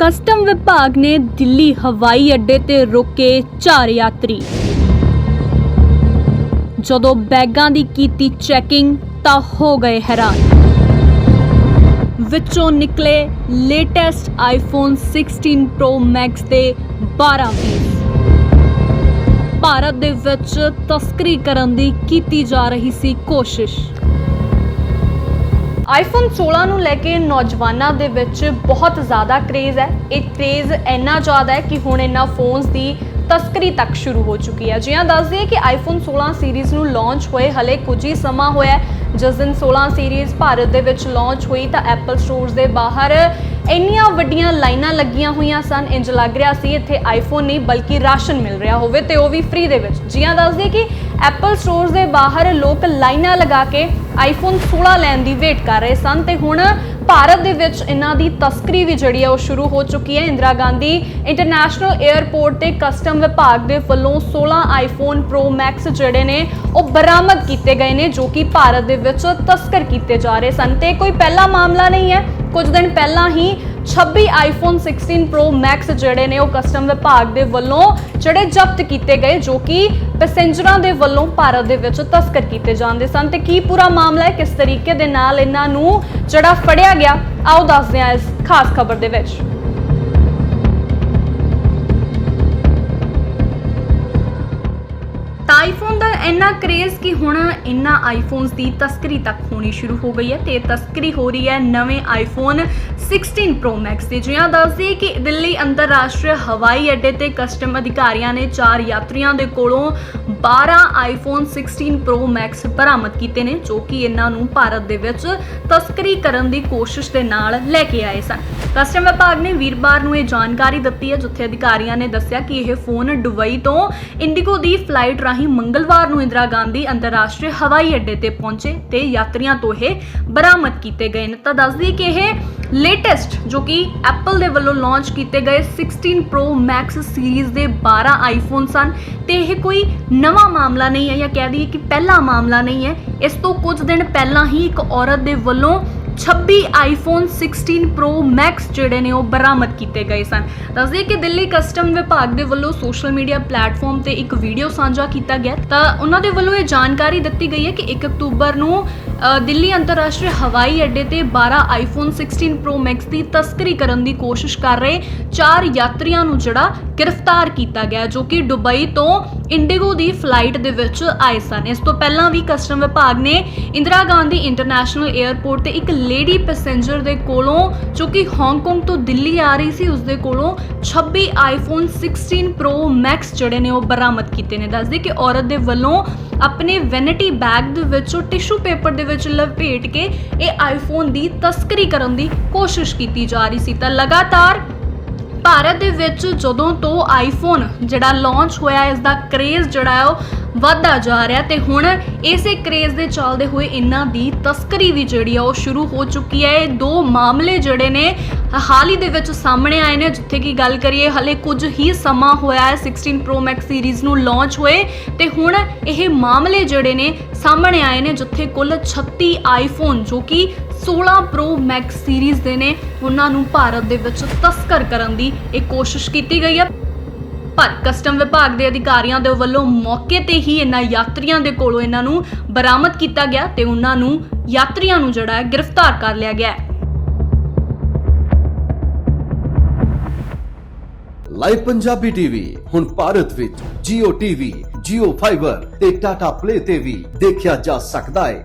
Custom ਵਿਭਾਗ ਨੇ ਦਿੱਲੀ ਹਵਾਈ ਅੱਡੇ ਤੇ ਰੋਕੇ ਚਾਰ ਯਾਤਰੀ। ਜਦੋਂ ਬੈਗਾਂ ਦੀ ਕੀਤੀ ਚੈਕਿੰਗ ਤਾਂ ਹੋ ਗਏ ਹੈਰਾਨ। ਵਿੱਚੋਂ ਨਿਕਲੇ ਲੇਟੈਸਟ ਆਈਫੋਨ 16 ਪ੍ਰੋ ਮੈਕਸ ਦੇ 12 ਪੀਸ। ਭਾਰਤ ਦੇ ਵਿੱਚ ਤਸਕਰੀ ਕਰਨ ਦੀ ਕੀਤੀ ਜਾ ਰਹੀ ਸੀ ਕੋਸ਼ਿਸ਼। ਆਈਫੋਨ 16 ਨੂੰ ਲੈ ਕੇ ਨੌਜਵਾਨਾਂ ਦੇ ਵਿੱਚ ਬਹੁਤ ਜ਼ਿਆਦਾ ਕ੍ਰੇਜ਼ ਹੈ। ਇਹ ਕ੍ਰੇਜ਼ ਇੰਨਾ ਜ਼ਿਆਦਾ ਹੈ ਕਿ ਹੁਣ ਇਹਨਾਂ ਫੋਨਸ ਦੀ ਤਸਕਰੀ ਤੱਕ ਸ਼ੁਰੂ ਹੋ ਚੁੱਕੀ ਹੈ। ਜਿਵੇਂ ਦੱਸ ਦਈਏ ਕਿ ਆਈਫੋਨ 16 ਸੀਰੀਜ਼ ਨੂੰ ਲਾਂਚ ਹੋਏ, ਹਲੇ ਕੁਝ ਹੀ ਸਮਾਂ ਹੋਇਆ ਜਿਸ ਦਿਨ 16 ਸੀਰੀਜ਼ ਭਾਰਤ ਦੇ ਵਿੱਚ ਲਾਂਚ ਹੋਈ ਤਾਂ ਐਪਲ ਸਟੋਰਸ ਦੇ ਬਾਹਰ ਇੰਨੀਆਂ ਵੱਡੀਆਂ ਲਾਈਨਾਂ ਲੱਗੀਆਂ ਹੋਈਆਂ ਸਨ। ਇੰਜ ਲੱਗ ਰਿਹਾ ਸੀ ਇੱਥੇ ਆਈਫੋਨ ਨਹੀਂ, ਬਲਕਿ ਰਾਸ਼ਨ ਮਿਲ ਰਿਹਾ ਹੋਵੇ ਤੇ ਉਹ ਵੀ ਫ੍ਰੀ ਦੇ ਵਿੱਚ। ਜੀਆਂ ਦੱਸ ਦਈਏ ਕਿ ਐਪਲ ਸਟੋਰਸ ਦੇ ਬਾਹਰ ਲੋਕ ਲਾਈਨਾਂ ਲਗਾ ਕੇ ਆਈਫੋਨ 16 ਲੈਣ ਦੀ ਵੇਟ ਕਰ ਰਹੇ ਸਨ ਤੇ ਹੁਣ ਭਾਰਤ ਦੇ ਵਿੱਚ ਇਹਨਾਂ ਦੀ ਤਸਕਰੀ ਵੀ ਜਿਹੜੀ ਹੈ ਉਹ ਸ਼ੁਰੂ ਹੋ ਚੁੱਕੀ ਹੈ। ਇੰਦਰਾ ਗਾਂਧੀ ਇੰਟਰਨੈਸ਼ਨਲ 에ਅਰਪੋਰਟ ਤੇ ਕਸਟਮ ਵਿਭਾਗ ਦੇ ਵੱਲੋਂ 16 ਆਈਫੋਨ ਪ੍ਰੋ ਮੈਕਸ ਜਿਹੜੇ ਨੇ ਉਹ ਬਰਾਮਦ ਕੀਤੇ ਗਏ ਨੇ ਜੋ ਕਿ ਭਾਰਤ ਦੇ ਵਿੱਚ ਤਸਕਰ ਕੀਤੇ ਜਾ ਰਹੇ ਸਨ। ਤੇ ਕੋਈ ਪਹਿਲਾ ਮਾਮਲਾ ਨਹੀਂ ਹੈ। ਕੁਝ ਦਿਨ ਪਹਿਲਾਂ ਹੀ 26 ਆਈਫੋਨ 16 Pro Max ਜਿਹੜੇ ਨੇ ਉਹ ਕਸਟਮ ਵਿਭਾਗ ਦੇ ਵੱਲੋਂ ਜਿਹੜੇ ਜ਼ਬਤ ਕੀਤੇ ਗਏ, ਜੋ ਕਿ ਪੈਸੇਂਜਰਾਂ ਦੇ ਵੱਲੋਂ ਭਾਰਤ ਦੇ ਵਿੱਚ ਤਸਕਰ ਕੀਤੇ ਜਾਂਦੇ ਸਨ। ਤੇ ਕੀ ਪੂਰਾ ਮਾਮਲਾ ਹੈ? ਕਿਸ ਤਰੀਕੇ ਦੇ ਨਾਲ ਇਹਨਾਂ ਨੂੰ ਜਿਹੜਾ ਫੜਿਆ ਗਿਆ? ਆਓ ਦੱਸਦੇ ਹਾਂ ਇਸ ਖਾਸ ਖਬਰ ਦੇ ਵਿੱਚ। ਆਈਫੋਨ ਦਾ ਇੰਨਾ ਕ੍ਰੇਜ਼ ਕਿ ਹੁਣ ਇਨ੍ਹਾਂ ਆਈਫੋਨਸ ਦੀ ਤਸਕਰੀ ਤੱਕ ਹੋਣੀ ਸ਼ੁਰੂ ਹੋ ਗਈ ਹੈ ਤੇ ਤਸਕਰੀ ਹੋ ਰਹੀ ਹੈ ਨਵੇਂ ਆਈਫੋਨ 16 Pro Max ਦੀ। ਜਿਵੇਂ ਦੱਸਦੀ ਕਿ ਦਿੱਲੀ ਅੰਤਰਰਾਸ਼ਟਰੀ ਹਵਾਈ ਅੱਡੇ ਤੇ ਕਸਟਮ ਅਧਿਕਾਰੀਆਂ ਨੇ ਚਾਰ ਯਾਤਰੀਆਂ ਦੇ ਕੋਲੋਂ 12 ਆਈਫੋਨ 16 Pro Max ਬਰਾਮਦ ਕੀਤੇ ਨੇ, ਜੋ ਕਿ ਇਹਨਾਂ ਨੂੰ ਭਾਰਤ ਦੇ ਵਿੱਚ ਤਸਕਰੀ ਕਰਨ ਦੀ ਕੋਸ਼ਿਸ਼ ਦੇ ਨਾਲ ਲੈ ਕੇ ਆਏ ਸਨ। ਕਸਟਮ ਵਿਭਾਗ ਨੇ ਵੀਰਵਾਰ ਨੂੰ ਇਹ ਜਾਣਕਾਰੀ ਦਿੱਤੀ ਹੈ, ਜਿੱਥੇ ਅਧਿਕਾਰੀਆਂ ਨੇ ਦੱਸਿਆ ਕਿ ਇਹ ਫੋਨ ਦੁਬਈ ਤੋਂ ਇੰਡੀਗੋ ਦੀ ਫਲਾਈਟ ਰਾਹੀਂ ਮੰਗਲਵਾਰ ਨੂੰ ਇੰਦਰਾ ਗਾਂਧੀ ਅੰਤਰਰਾਸ਼ਟਰੀ ਹਵਾਈ ਅੱਡੇ ਤੇ ਪਹੁੰਚੇ ਤੇ ਯਾਤਰੀਆਂ ਤੋਂ ਇਹ ਬਰਾਮਦ ਕੀਤੇ ਗਏ ਨੇ। ਤਾਂ ਦੱਸਦੀ ਕਿ ਇਹ ਲੇਟੈਸਟ ਜੋ ਕਿ ਐਪਲ ਦੇ ਵੱਲੋਂ ਲਾਂਚ ਕੀਤੇ ਗਏ 16 Pro Max ਸੀਰੀਜ਼ ਦੇ 12 ਆਈਫੋਨ ਸਨ ਤੇ ਇਹ ਕੋਈ ਨਵਾਂ ਮਾਮਲਾ ਨਹੀਂ ਹੈ ਜਾਂ ਕਹਿ ਦਈਏ ਕਿ ਪਹਿਲਾ ਮਾਮਲਾ ਨਹੀਂ ਹੈ। ਇਸ ਤੋਂ ਕੁਝ ਦਿਨ ਪਹਿਲਾਂ ਹੀ ਇੱਕ ਔਰਤ ਦੇ ਵੱਲੋਂ 26 ਆਈਫੋਨ 16 Pro Max ਜਿਹੜੇ ਨੇ ਉਹ ਬਰਾਮਦ ਕੀਤੇ ਗਏ ਸਨ। ਦੱਸਦੇ ਕਿ ਦਿੱਲੀ ਕਸਟਮ ਵਿਭਾਗ ਦੇ ਵੱਲੋਂ ਸੋਸ਼ਲ ਮੀਡੀਆ ਪਲੇਟਫਾਰਮ ਤੇ ਇੱਕ ਵੀਡੀਓ ਸਾਂਝਾ ਕੀਤਾ ਗਿਆ। ਤਾਂ ਉਹਨਾਂ ਦੇ ਵੱਲੋਂ ਇਹ ਜਾਣਕਾਰੀ ਦਿੱਤੀ ਗਈ ਹੈ ਕਿ 1 ਅਕਤੂਬਰ ਨੂੰ ਦਿੱਲੀ ਅੰਤਰਰਾਸ਼ਟਰੀ ਹਵਾਈ ਅੱਡੇ ਤੇ 12 ਆਈਫੋਨ 16 Pro Max ਦੀ ਤਸਕਰੀ ਕਰਨ ਦੀ ਕੋਸ਼ਿਸ਼ ਕਰ ਰਹੇ ਚਾਰ ਯਾਤਰੀਆਂ ਨੂੰ ਜਿਹੜਾ ਗ੍ਰਿਫਤਾਰ ਕੀਤਾ ਗਿਆ, ਜੋ ਕਿ ਦੁਬਈ ਤੋਂ ਇੰਡੀਗੋ ਦੀ ਫਲਾਈਟ ਦੇ ਵਿੱਚ ਆਏ ਸਨ। ਇਸ ਤੋਂ ਪਹਿਲਾਂ ਵੀ ਕਸਟਮ ਵਿਭਾਗ ਨੇ ਇੰਦਰਾ ਗਾਂਧੀ ਇੰਟਰਨੈਸ਼ਨਲ 에ਅਰਪੋਰਟ ਤੇ ਇੱਕ ਲੇਡੀ ਪੈਸੇਂਜਰ ਦੇ ਕੋਲੋਂ, ਜੋ ਕਿ ਹਾਂਗਕਾਂਗ ਤੋਂ ਦਿੱਲੀ ਆ ਰਹੀ ਸੀ ਉਸ ਦੇ ਕੋਲੋਂ 26 ਆਈਫੋਨ 16 ਪ੍ਰੋ ਮੈਕਸ ਜਿਹੜੇ ਨੇ ਉਹ ਬਰਾਮਦ ਕੀਤੇ ਨੇ। ਦੱਸਦੇ ਕਿ ਔਰਤ ਦੇ ਵੱਲੋਂ ਆਪਣੇ ਵੈਨਿਟੀ ਬੈਗ ਦੇ ਵਿੱਚੋਂ ਟਿਸ਼ੂ ਪੇਪਰ ਦੇ ਵਿੱਚ ਲਪੇਟ ਕੇ ਇਹ ਆਈਫੋਨ ਦੀ ਤਸਕਰੀ ਕਰਨ ਦੀ ਕੋਸ਼ਿਸ਼ ਕੀਤੀ ਜਾ ਰਹੀ ਸੀ। ਤਾਂ ਲਗਾਤਾਰ ਭਾਰਤ ਦੇ ਵਿੱਚ ਜਦੋਂ ਤੋਂ ਆਈਫੋਨ ਜਿਹੜਾ ਲਾਂਚ ਹੋਇਆ ਇਸ ਦਾ ਕਰੇਜ਼ ਜਿਹੜਾ ਹੈ ਉਹ ਵੱਧਦਾ ਜਾ ਰਿਹਾ ਤੇ ਹੁਣ ਇਸੇ ਕਰੇਜ਼ ਦੇ ਚੱਲਦੇ ਹੋਏ ਇਹਨਾਂ ਦੀ ਤਸਕਰੀ ਵੀ ਜਿਹੜੀ ਆ ਉਹ ਸ਼ੁਰੂ ਹੋ ਚੁੱਕੀ ਹੈ। ਇਹ ਦੋ ਮਾਮਲੇ ਜਿਹੜੇ ਨੇ ਹਾਲ ਹੀ ਦੇ ਵਿੱਚ ਸਾਹਮਣੇ ਆਏ ਨੇ। ਜਿੱਥੇ ਕਿ ਗੱਲ ਕਰੀਏ, ਹਲੇ ਕੁਝ ਹੀ ਸਮਾਂ ਹੋਇਆ ਹੈ 16 Pro Max ਸੀਰੀਜ਼ ਨੂੰ ਲਾਂਚ ਹੋਏ ਤੇ ਹੁਣ ਇਹ ਮਾਮਲੇ ਜਿਹੜੇ ਨੇ ਸਾਹਮਣੇ ਆਏ ਨੇ, ਜਿੱਥੇ ਕੁੱਲ 36 ਆਈਫੋਨ ਜੋ ਕਿ 16 Pro Max ਸੀਰੀਜ਼ ਦੇ ਨੇ। ਉਹਨਾਂ ਨੂੰ ਭਾਰਤ ਦੇ ਵਿੱਚ ਤਸਕਰ ਕਰਨ ਦੀ ਇਹ ਕੋਸ਼ਿਸ਼ ਕੀਤੀ ਗਈ ਹੈ। ਪਰ ਕਸਟਮ ਵਿਭਾਗ ਦੇ ਅਧਿਕਾਰੀਆਂ ਦੇ ਵੱਲੋਂ ਮੌਕੇ ਤੇ ਹੀ ਇਹਨਾਂ ਯਾਤਰੀਆਂ ਦੇ ਕੋਲੋਂ ਇਹਨਾਂ ਨੂੰ ਬਰਾਮਦ ਕੀਤਾ ਗਿਆ ਤੇ ਉਹਨਾਂ ਨੂੰ ਯਾਤਰੀਆਂ ਨੂੰ ਜਿਹੜਾ ਹੈ ਗ੍ਰਿਫਤਾਰ ਕਰ ਲਿਆ ਗਿਆ ਹੈ। ਲਾਈਵ ਪੰਜਾਬੀ ਟੀਵੀ ਹੁਣ ਭਾਰਤ ਵਿੱਚ Jio TV, Jio Fiber ਤੇ Tata Play ਤੇ ਵੀ ਦੇਖਿਆ ਜਾ ਸਕਦਾ ਹੈ।